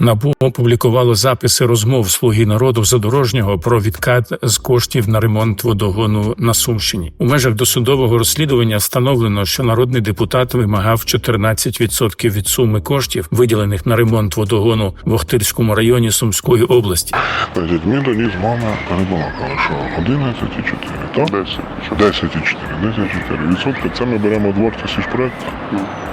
НАБУ опублікувало записи розмов слуги народу задорожнього про відкат з коштів на ремонт водогону на Сумщині. У межах досудового розслідування встановлено, що народний депутат вимагав 14% від суми коштів, виділених на ремонт водогону в Охтирському районі Сумської області. Значить, ми тоді з вами перебалакали, що 11,4, так? 10. 10,4. 10,4 відсотки. Це ми беремо ж проекту. Так.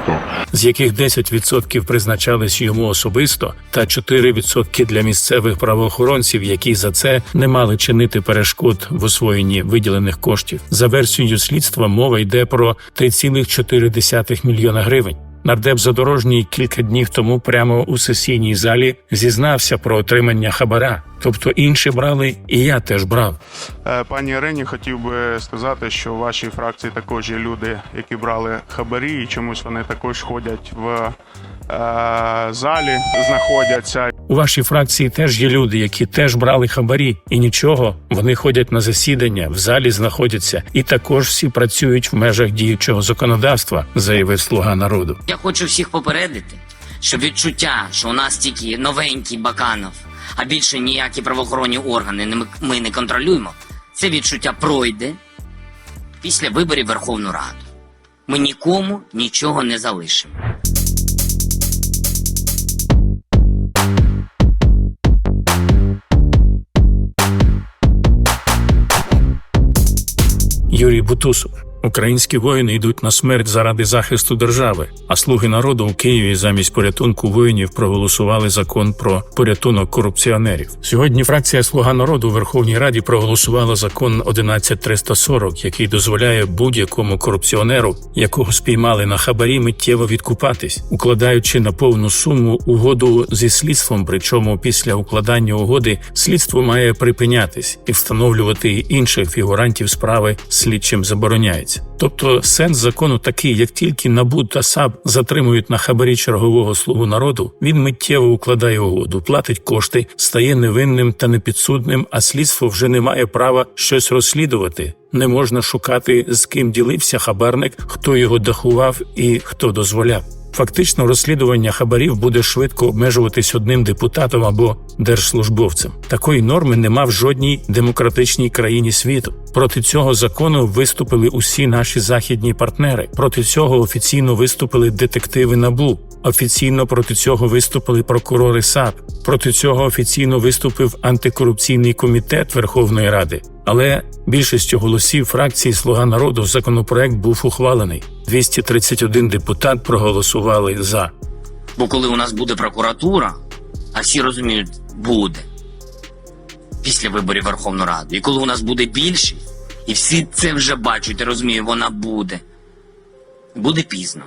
З яких 10% призначались йому особисто, та 4% для місцевих правоохоронців, які за це не мали чинити перешкод в освоєнні виділених коштів. За версією слідства мова йде про 3,4 мільйона гривень. Нардеп Задорожній кілька днів тому прямо у сесійній залі зізнався про отримання хабара. Тобто інші брали, і я теж брав. Е, Пані Ірині, хотів би сказати, що у вашій фракції також є люди, які брали хабарі, і чомусь вони також ходять в залі, знаходяться. У вашій фракції теж є люди, які теж брали хабарі, і нічого. Вони ходять на засідання, в залі знаходяться, і також всі працюють в межах діючого законодавства, заявив слуга народу. Я хочу всіх попередити, що відчуття, що у нас тільки новенький Баканов, а більше ніякі правоохоронні органи не- ми не контролюємо, це відчуття пройде після виборів Верховну Раду. Ми нікому нічого не залишимо. Юрій Бутусов. Українські воїни йдуть на смерть заради захисту держави, а слуги народу у Києві замість порятунку воїнів проголосували закон про порятунок корупціонерів. Сьогодні фракція Слуга народу у Верховній Раді проголосувала закон 11340, який дозволяє будь-якому корупціонеру, якого спіймали на хабарі, миттєво відкупатись, укладаючи на повну суму угоду зі слідством. Причому після укладання угоди слідство має припинятись і встановлювати інших фігурантів справи слідчим забороняється. Тобто сенс закону такий, як тільки НАБУ та САП затримують на хабарі чергового слугу народу, він миттєво укладає угоду, платить кошти, стає невинним та непідсудним, а слідство вже не має права щось розслідувати. Не можна шукати, з ким ділився хабарник, хто його дахував і хто дозволяв. Фактично, розслідування хабарів буде швидко обмежуватись одним депутатом або держслужбовцем. Такої норми нема в жодній демократичній країні світу. Проти цього закону виступили усі наші західні партнери. Проти цього офіційно виступили детективи НАБУ. Офіційно проти цього виступили прокурори САП. Проти цього офіційно виступив антикорупційний комітет Верховної Ради. Але більшістю голосів фракції Слуга народу законопроект був ухвалений. 231 депутат проголосували за. Бо коли у нас буде прокуратура, а всі розуміють, буде після виборів Верховну Раду. І коли у нас буде більшість, і всі це вже бачать розумію. вона буде. Буде пізно.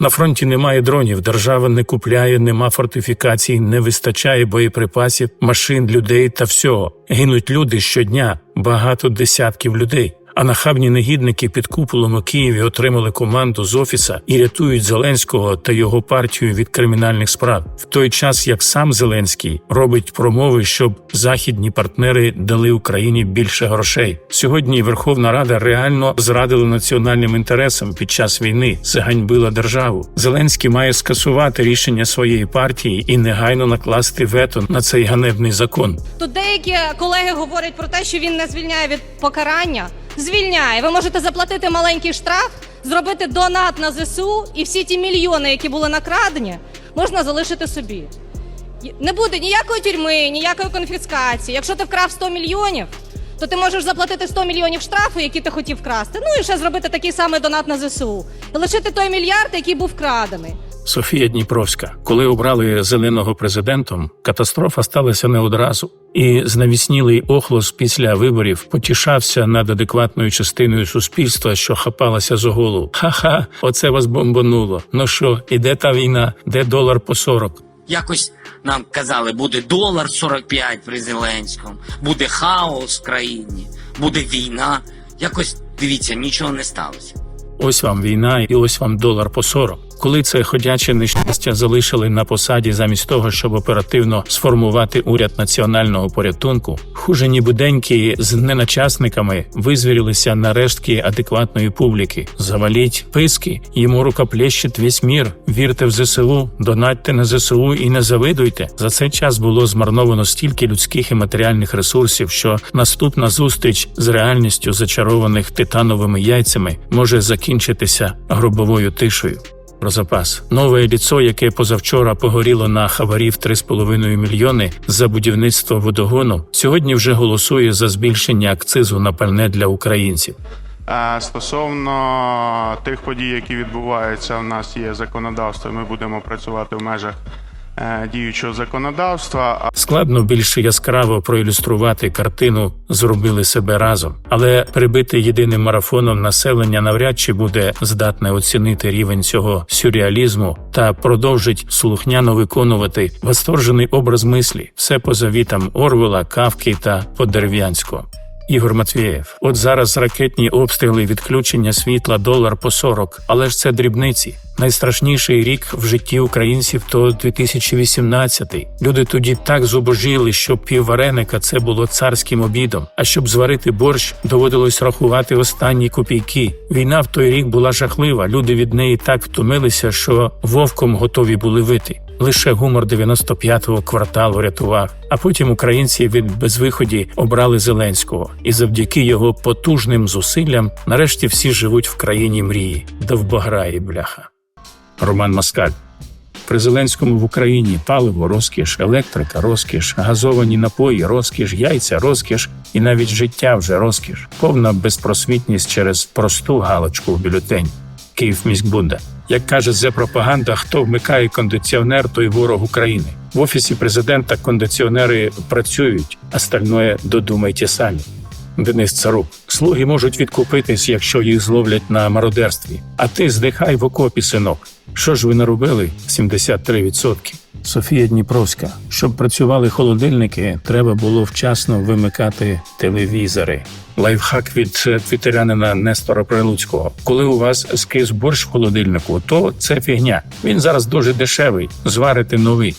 На фронті немає дронів, держава не купляє, нема фортифікацій, не вистачає боєприпасів, машин, людей та всього. Гинуть люди щодня, багато десятків людей. А нахабні негідники під куполом у Києві отримали команду з офіса і рятують Зеленського та його партію від кримінальних справ, в той час як сам Зеленський робить промови, щоб західні партнери дали Україні більше грошей. Сьогодні Верховна Рада реально зрадила національним інтересам під час війни, заганьбила державу. Зеленський має скасувати рішення своєї партії і негайно накласти вето на цей ганебний закон. Тут деякі колеги говорять про те, що він не звільняє від покарання. Звільняє. Ви можете заплатити маленький штраф, зробити донат на ЗСУ, і всі ті мільйони, які були накрадені, можна залишити собі. Не буде ніякої тюрми, ніякої конфіскації. Якщо ти вкрав 100 мільйонів, то ти можеш заплатити 100 мільйонів штрафу, які ти хотів вкрасти. Ну і ще зробити такий самий донат на ЗСУ. І лишити той мільярд, який був вкрадений. Софія Дніпровська, коли обрали зеленого президентом, катастрофа сталася не одразу. І знавіснілий охлос після виборів потішався над адекватною частиною суспільства, що хапалася за голову. Ха-ха, оце вас бомбануло. Ну що, іде та війна, де долар по 40? Якось нам казали, буде долар 45 при Зеленському, буде хаос в країні, буде війна. Якось дивіться, нічого не сталося. Ось вам війна, і ось вам долар по 40. Коли це ходяче нещастя залишили на посаді замість того, щоб оперативно сформувати уряд національного порятунку, хужені буденьки з неначасниками визвірилися на рештки адекватної публіки. Заваліть писки, йому рукоплещить весь мір. Вірте в ЗСУ, донатьте на ЗСУ і не завидуйте. За цей час було змарновано стільки людських і матеріальних ресурсів, що наступна зустріч з реальністю зачарованих титановими яйцями може закінчитися гробовою тишею. Про запас нове ліцо, яке позавчора погоріло на хабарів 3,5 мільйони за будівництво водогону, сьогодні вже голосує за збільшення акцизу на пальне для українців. Стосовно тих подій, які відбуваються, у нас є законодавство. Ми будемо працювати в межах діючого законодавства. Складно більш яскраво проілюструвати картину зробили себе разом, але прибити єдиним марафоном населення навряд чи буде здатне оцінити рівень цього сюрреалізму та продовжить слухняно виконувати восторжений образ мислі, все по завітам Орвела, Кавки та Подерев'янського. Ігор Матвієв, от зараз ракетні обстріли, відключення світла, долар по 40, але ж це дрібниці. Найстрашніший рік в житті українців то 2018. Люди тоді так зубожіли, що пів вареника це було царським обідом. А щоб зварити борщ, доводилось рахувати останні копійки. Війна в той рік була жахлива. Люди від неї так втомилися, що вовком готові були вити. Лише гумор 95-го кварталу рятував. А потім українці від безвиході обрали Зеленського, і завдяки його потужним зусиллям нарешті всі живуть в країні мрії, довбограї бляха. Роман Маскаль. При Зеленському в Україні паливо, розкіш, електрика, розкіш, газовані напої, розкіш, яйця, розкіш, і навіть життя вже розкіш, повна безпросвітність через просту галочку в бюлетень. Київ міськбунда. Як каже зе пропаганда, хто вмикає кондиціонер, той ворог України. В офісі президента кондиціонери працюють, остальное додумайте самі. Денис Царук. Слуги можуть відкупитись, якщо їх зловлять на мародерстві. А ти здихай в окопі, синок. Що ж ви наробили? 73%. Софія Дніпровська. Щоб працювали холодильники, треба було вчасно вимикати телевізори. Лайфхак від е, твітерянина Нестора Прилуцького. Коли у вас скис борщ в холодильнику, то це фігня. Він зараз дуже дешевий. Зварите новий.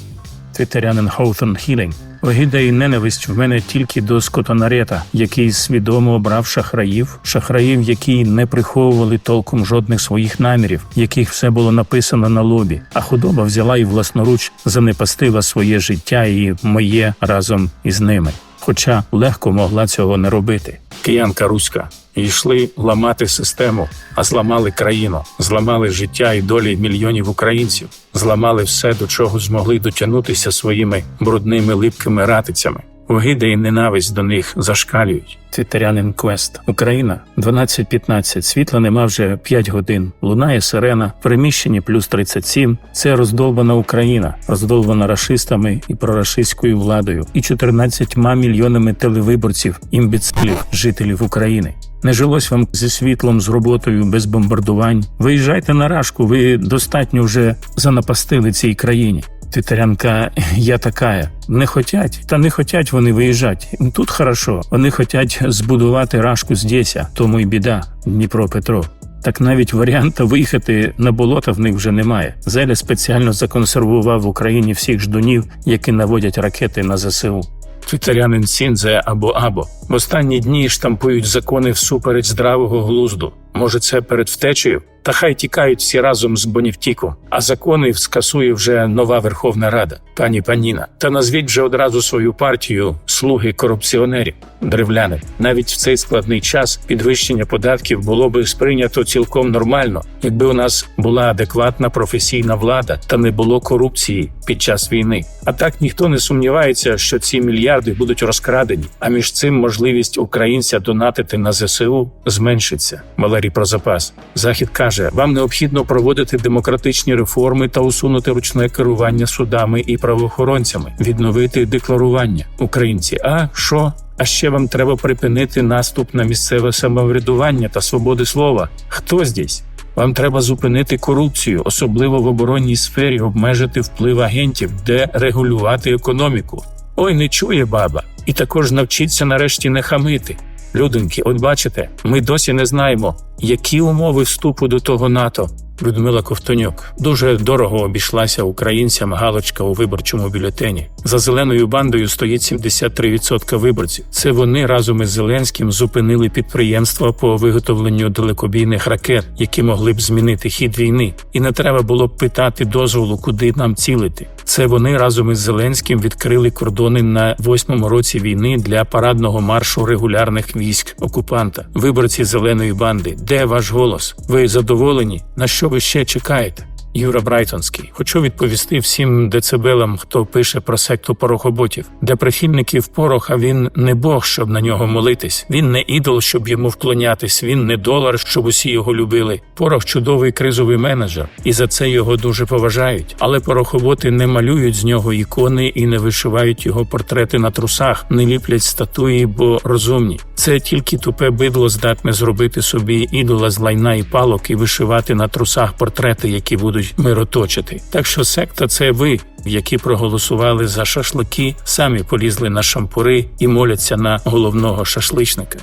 Твітерянин Хоутон Хілінг. Огида і ненависть в мене тільки до скотонарета, який свідомо обрав шахраїв, шахраїв, які не приховували толком жодних своїх намірів, яких все було написано на лобі. А худоба взяла і власноруч занепастила своє життя і моє разом із ними. Хоча легко могла цього не робити. Киянка руська. Йшли ламати систему, а зламали країну, зламали життя і долі мільйонів українців, зламали все, до чого змогли дотягнутися своїми брудними липкими ратицями. Огида і ненависть до них зашкалюють. Твітерянин Квест. Україна 12.15. Світла нема вже 5 годин. Лунає сирена. В приміщенні плюс 37. Це роздолбана Україна, роздолбана рашистами і прорашистською владою, і 14 мільйонами телевиборців, імбіцилів, жителів України. Не жилось вам зі світлом, з роботою, без бомбардувань. Виїжджайте на рашку, ви достатньо вже занапастили цій країні. Титарянка, я такая. Не хотять, та не хотять вони виїжджати. Тут хорошо. Вони хотять збудувати рашку здесь, а тому й біда. Дніпро Петро. Так навіть варіанта виїхати на болото в них вже немає. Зеля спеціально законсервував в Україні всіх ждунів, які наводять ракети на ЗСУ. Твітерянин Сінзе або Або в останні дні штампують закони всупереч здравого глузду. Може, це перед втечею? Та хай тікають всі разом з Бонівтіком, а закони скасує вже нова Верховна Рада, пані Паніна. Та назвіть вже одразу свою партію слуги корупціонерів, древляни. Навіть в цей складний час підвищення податків було би сприйнято цілком нормально, якби у нас була адекватна професійна влада та не було корупції під час війни. А так ніхто не сумнівається, що ці мільярди будуть розкрадені. А між цим можливість українця донатити на ЗСУ зменшиться. Валерій про запас. Захід каже: вам необхідно проводити демократичні реформи та усунути ручне керування судами і правоохоронцями, відновити декларування. Українці, а що? А ще вам треба припинити наступ на місцеве самоврядування та свободи слова. Хто здесь? Вам треба зупинити корупцію, особливо в оборонній сфері, обмежити вплив агентів, де регулювати економіку. Ой, не чує баба. І також навчіться нарешті не хамити. Люденьки, от бачите, ми досі не знаємо, які умови вступу до того НАТО. Людмила Ковтонюк дуже дорого обійшлася українцям галочка у виборчому бюлетені. За зеленою бандою стоїть 73% виборців. Це вони разом із Зеленським зупинили підприємства по виготовленню далекобійних ракет, які могли б змінити хід війни. І не треба було б питати дозволу, куди нам цілити. Це вони разом із Зеленським відкрили кордони на восьмому році війни для парадного маршу регулярних військ окупанта. Виборці зеленої банди. Де ваш голос? Ви задоволені? На що ви ще чекаєте? Юра Брайтонський. Хочу відповісти всім децибелам, хто пише про секту порохоботів, для прихильників пороха він не Бог, щоб на нього молитись. Він не ідол, щоб йому вклонятись. Він не долар, щоб усі його любили. Порох чудовий кризовий менеджер, і за це його дуже поважають. Але порохоботи не малюють з нього ікони і не вишивають його портрети на трусах, не ліплять статуї, бо розумні. Це тільки тупе бидло здатне зробити собі ідола з лайна і палок і вишивати на трусах портрети, які будуть мироточити. Так що секта це ви, які проголосували за шашлики, самі полізли на шампури і моляться на головного шашличника.